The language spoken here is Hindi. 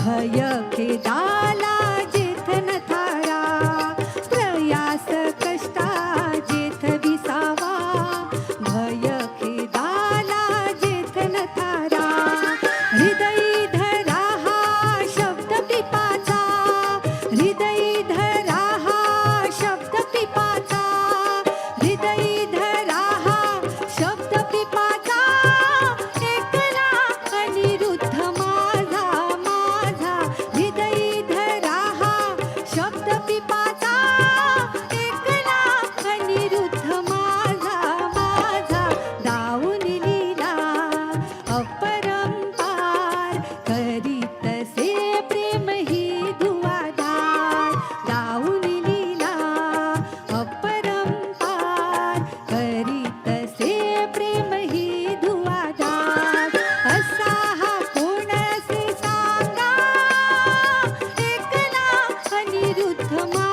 भय के दाला जेथन थारा, प्रयास कष्टा जेथ विसावा। भय के दाला जेथन थारा, हृदय धरा हा शब्द कृपाचा हृदय धरा हा शब्द कृपाचा हृदय शुद्धमा